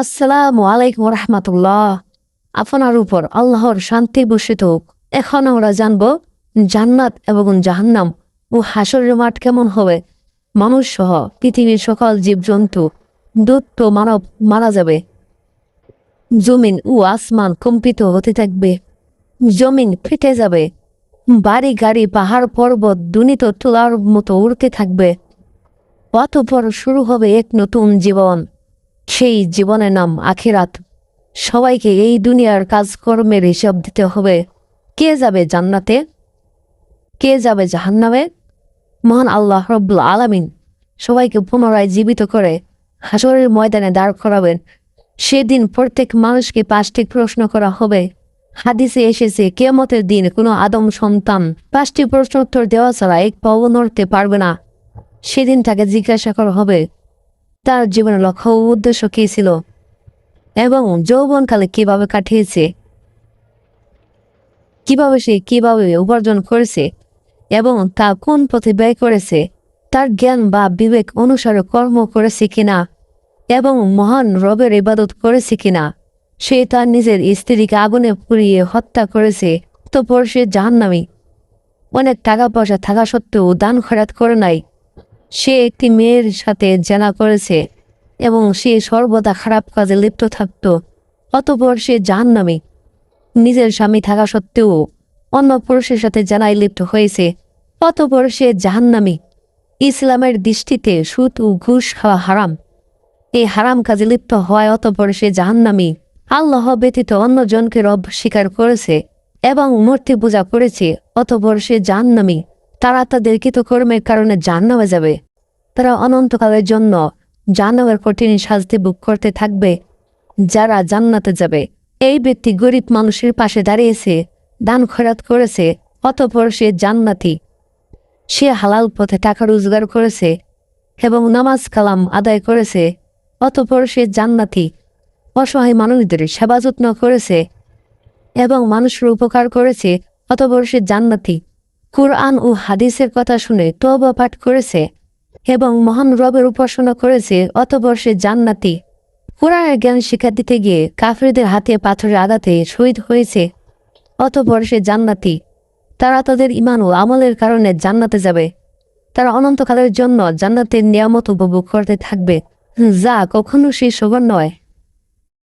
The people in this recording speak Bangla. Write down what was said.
আসসালামু আলাইকুম রহমতুল্লাহ আপনার উপর আল্লাহর শান্তি বসিত হোক। এখন আমরা জানব জান্নাত এবং জাহান্নাম ও হাসরের মাঠ কেমন হবে। মানুষ সহ পৃথিবীর সকল জীবজন্তু দত্ত মানব মারা যাবে। জমিন ও আসমান কম্পিত হতে থাকবে। জমিন ফেটে যাবে। বাড়ি গাড়ি পাহাড় পর্বত দুনিত তোলার মতো উড়তে থাকবে। অতপর শুরু হবে এক নতুন জীবন। সেই জীবনের নাম আখিরাত। সবাইকে এই দুনিয়ার কাজকর্মের হিসাব দিতে হবে। কে যাবে জান্নাতে? কে যাবে জাহান্নামে? মহান আল্লাহ রব্বুল আলামিন সবাইকে পুনরায় জীবিত করে হাসরের ময়দানে দাঁড় করাবেন। সেদিন প্রত্যেক মানুষকে পাঁচটি প্রশ্ন করা হবে। হাদিসে এসেছে কেমতের দিন কোনো আদম সন্তান পাঁচটি প্রশ্ন উত্তর দেওয়া ছাড়া এক পাও নড়তে পারবে না। সেদিন তাকে জিজ্ঞাসা করা হবে তার জীবনের লক্ষ্য উদ্দেশ্য কী ছিল? এবং যৌবনকালে কীভাবে কাটিয়েছে? কীভাবে সে কীভাবে উপার্জন করেছে? এবং তা কোন পথে ব্যয় করেছে? তার জ্ঞান বা বিবেক অনুসারে কর্ম করেছে কিনা? এবং মহান রবের ইবাদত করেছে কিনা? সে তার নিজের স্ত্রীকে আগুনে পুড়িয়ে হত্যা করেছে তো পর সে জাহান্নামী। অনেক টাকা পয়সা থাকা সত্ত্বেও দান খরাত করে নাই। সে একটি মেয়ের সাথে জেনা করেছে এবং সে সর্বদা খারাপ কাজে লিপ্ত থাকত, অতপর সে জাহান্নামী নিজের স্বামী থাকা সত্ত্বেও অন্য পুরুষের সাথে জানাই লিপ্ত হয়েছে। অতপর সে জাহান্নামী ইসলামের দৃষ্টিতে সুদ ও ঘুষ খাওয়া হারাম। এই হারাম কাজে লিপ্ত হওয়ায় অতপর সে জাহান্নামী আল্লাহ ব্যতীত অন্য জনকে রব স্বীকার করেছে এবং মূর্তি পূজা করেছে। অতপর সে জাহান্নামী তারা তাদের কৃতকর্মের কারণে জাহান্নামে যাবে। তারা অনন্তকালের জন্য জাহান্নামের কঠিন শাস্তি বুক করতে থাকবে, যারা জান্নাতে যাবে। এই ব্যক্তি গরিব মানুষের পাশে দাঁড়িয়েছে, দান খরাত করেছে, অতপর সে জান্নাতি। সে হালাল পথে টাকা রোজগার করেছে এবং নামাজ কালাম আদায় করেছে, অতপর সে জান্নাতি। অসহায় মানুষদের সেবা যত্ন করেছে এবং মানুষের উপকার করেছে, অতপর সে জান্নাতি। কুরআন ও হাদিসের কথা শুনে তবা পাঠ করেছে এবং মহান রবের উপাসনা করেছে অতপর সে জান্নাতি। কোরআনের জ্ঞান শিক্ষা দিতে গিয়ে কাফিরদের হাতে পাথরের আঘাতে শহীদ হয়েছে। অতপর সে জান্নাতি। তারা তাদের ইমান ও আমলের কারণে জান্নাতে যাবে। তারা অনন্তকালের জন্য জান্নাতের নিয়ামত উপভোগ করতে থাকবে। যা কখনো সেই সবার নয়।